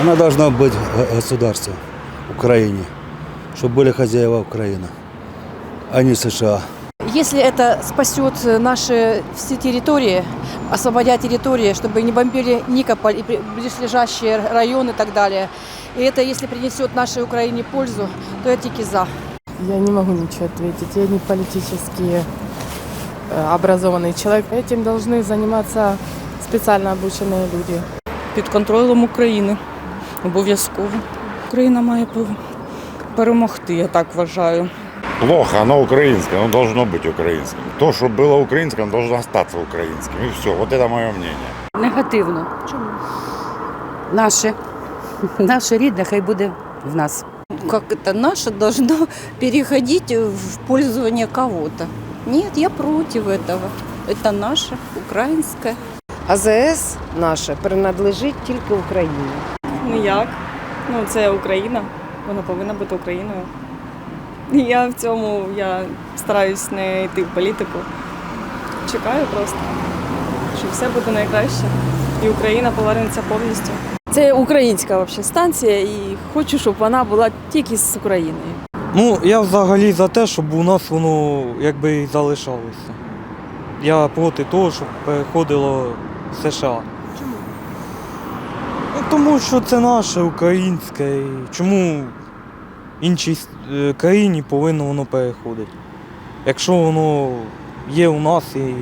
Она должна быть государство Украине, чтобы были хозяева Украины, а не США. Если это спасет наши все территории, освободя территории, чтобы не бомбили Никополь и близлежащие районы и так далее, и это если принесет нашей Украине пользу, то я тики за. Я не могу ничего ответить. Я не политически э, образованный человек. Этим должны заниматься специально обученные люди. під контролем України. Обов'язково. Україна має пе- перемогти, я так вважаю. Плохо, оно украинское, оно должно быть украинским. То, что было украинским, оно должно остаться украинским. И все, вот это мое мнение. Негативно. Чому? Наше. Наше рідне, хай буде в нас. как это наше должно переходить в пользование кого-то. Нет, я против этого. Это наше, украинское. АЗС наше принадлежить тільки Україні. Ніяк. Ну, це Україна. Вона повинна бути Україною. І Я в цьому я стараюсь не йти в політику. Чекаю просто, що все буде найкраще. І Україна повернеться повністю. Це українська вообще станція і хочу, щоб вона була тільки з Україною. Ну, я взагалі за те, щоб у нас воно якби і залишалося. Я проти того, щоб переходило в США. Тому що це наше українське. І чому іншій е, країні повинно воно переходити? Якщо воно є у нас і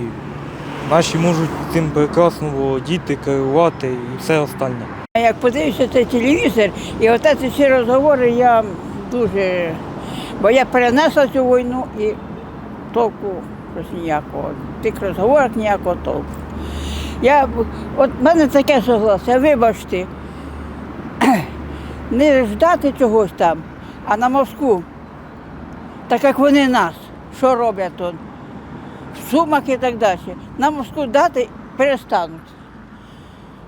наші можуть цим прекрасно володіти, керувати і все остальне. Як подивишся цей телевізор, і от ці всі розговори я дуже. Бо я перенесла цю війну і толку щось ніякого. Тих розговорах ніякого толку. Я, от в мене таке согласие, вибачте, не ждати чогось там, а на Москву. Так як вони нас, що роблять тут? В Сумах і так далі. На Москву дати перестануть.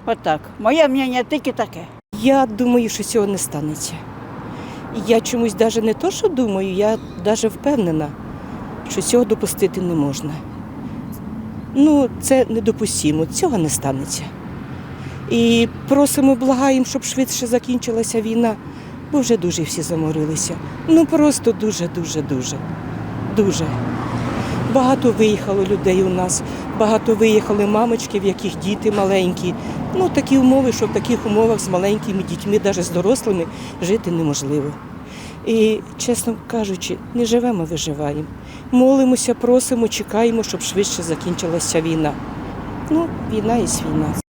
Отак. Моє мнення тільки таке. Я думаю, що цього не станеться. Я чомусь навіть не то, що думаю, я навіть впевнена, що цього допустити не можна. Ну, це недопустимо, цього не станеться. І просимо, благаємо, щоб швидше закінчилася війна, бо вже дуже всі заморилися. Ну просто дуже, дуже, дуже, дуже. Багато виїхало людей у нас, багато виїхали мамочки, в яких діти маленькі. Ну, такі умови, що в таких умовах з маленькими дітьми, навіть з дорослими, жити неможливо. І, чесно кажучи, не живемо, виживаємо. Молимося, просимо, чекаємо, щоб швидше закінчилася війна. Ну, війна є війна.